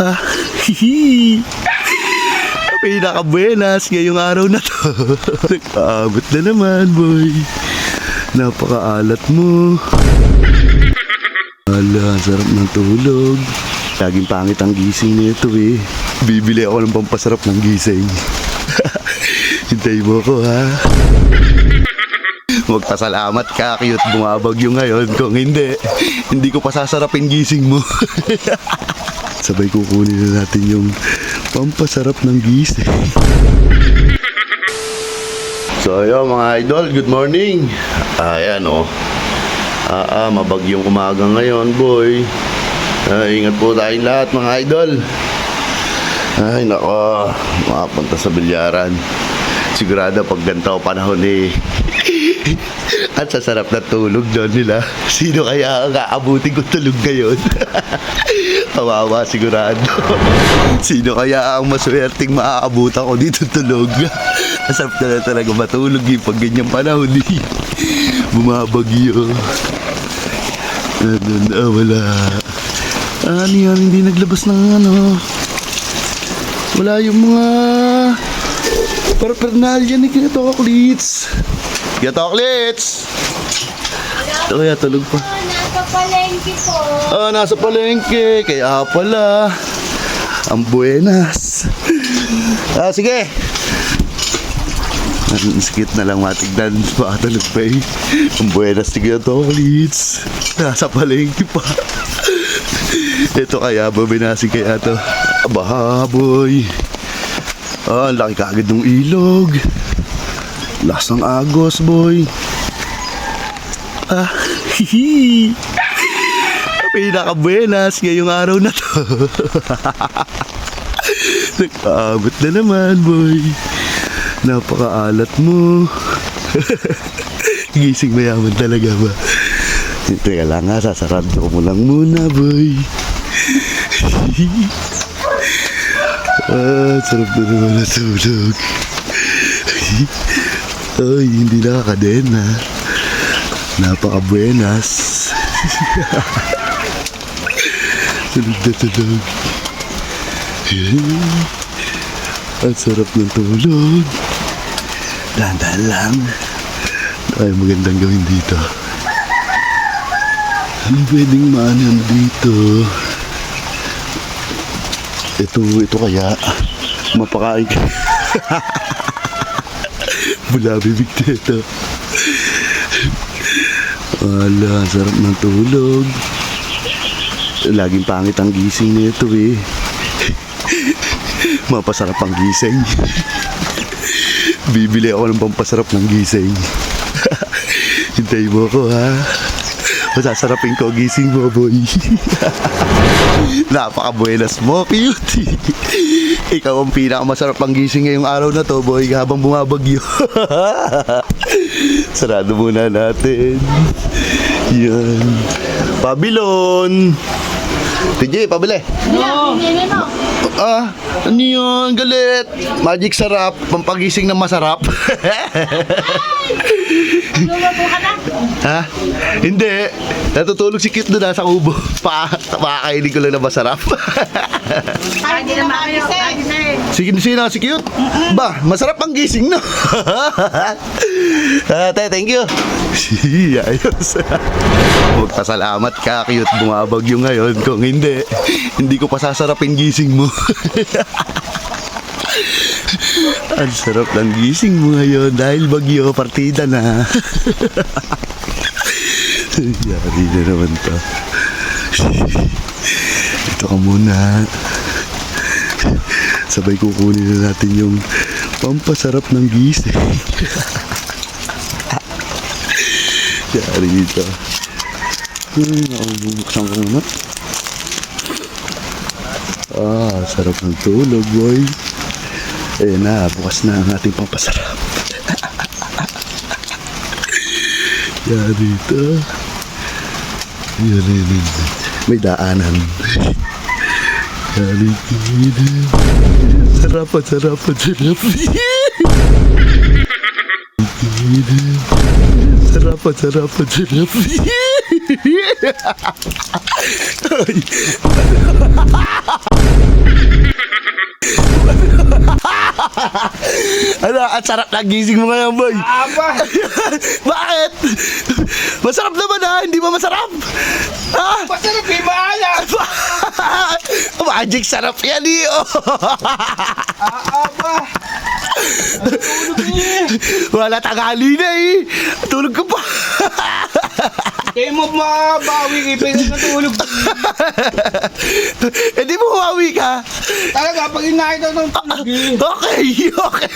Ah, hihi. Pinakabuenas ngayong araw na to. Nagpaabot na naman, boy. Napakaalat mo. Ala, sarap ng tulog. Laging pangit ang gising nito eh. Bibili ako ng pampasarap ng gising. Hintay mo ko ha. Magpasalamat ka, cute. Bumabagyo ngayon. Kung hindi, hindi ko pasasarapin gising mo. Sabay kukunin na natin yung pampasarap ng gising. So ayun mga idol, good morning. Ayan oh. Ah, ah, mabagyong umaga ngayon, boy. Ah, ingat po tayong lahat mga idol. Ay, nako. Makapunta sa bilyaran. Sigurado pag ganito panahon eh. At sa sarap na tulog doon nila. Sino kaya ang aabutin ko tulog ngayon? Kawawa sigurado. Sino kaya ang maswerteng maaabutan ko dito tulog? Masarap na lang talaga matulog eh pag ganyang panahon eh. Bumabagyo. Ano na, wala. Ano yan, hindi naglabas ng ano. Wala yung mga parapernalya ni Kuya Toklits. Kuya Toklits! Ito kaya tulog pa. Nasa palengke po. Ah, nasa palengke. Kaya pala. Ang buenas. Ah, sige. Ang sikit na lang matignan. Baka tulog pa eh. Ang buenas ni Kuya Toklits. Nasa palengke pa. Ito kaya, babinasi kaya to. Abaha, boy. Ah, ang laki kaagad ng ilog. Lakas ng agos, boy. Ah, hihi. Pinakabuenas ngayong araw na to. Nagpaabot na naman, boy. Napakaalat mo. Gising mayaman talaga ba? Teka lang nga, sasarado ko mo lang muna, boy. ah, sarap na naman na tulog. Ay, hindi nakakadena. Napaka-buenas. tulog na tulog. Ang sarap ng tulog. Dahan-dahan lang. Ay, magandang gawin dito. Ano pwedeng maanan dito? Ito, ito kaya. Mapakain ka. Mula bibig. Wala, sarap ng tulog. Laging pangit ang gising nito eh. Mapasarap ang gising. Bibili ako ng pampasarap ng gising. Hintay mo ko ha. Masasarapin ko gising mo, boy. Napaka-buenas mo, cute. Ikaw ang pinakamasarap ang gising ngayong araw na to, boy, habang bumabagyo. Sarado muna natin. Yan. Pabilon! TJ, pabili. No. Ah, ano yun? Galit. Magic sarap. Pampagising na masarap. Lumupo ka na. ha? Hindi. Natutulog si Cute doon sa kubo. Pa, pakakainin ko lang na masarap. Lagi na makakising. Sige, sino si Cute? Ba, masarap ang gising, no? ah, te, thank you. Si, ayos. Magpasalamat ka, Cute. Bumabagyo ngayon. Kung hindi, hindi ko pasasarapin gising mo. Ang sarap ng gising mo ngayon dahil bagyo, partida na. Yari na naman to. Ito ka muna. Sabay kukunin na natin yung pampasarap ng gising. Yari dito. Ay, ako bubuksan ko muna. Ah, sarap ng tulog, boy. Ayun na, bukas na ang ating pampasarap. Yan dito. Yan yan, May daanan. Yan dito. Sarapan, sarapan, sarapan. Sarapan, sarapan, sarapan. ano, at sarap na gising mo ngayon, boy. Aba! Bakit? Masarap naman ha, hindi ba masarap? Ha? Masarap eh, maalat! Magic sarap yan eh. oh. Wala tangali na eh. Tulog ko pa. Kaya mo mabawi kay Pwede natulog. Eh di mo huwawi ka. Talaga, pag inahin daw ng tulog eh. Okay, okay.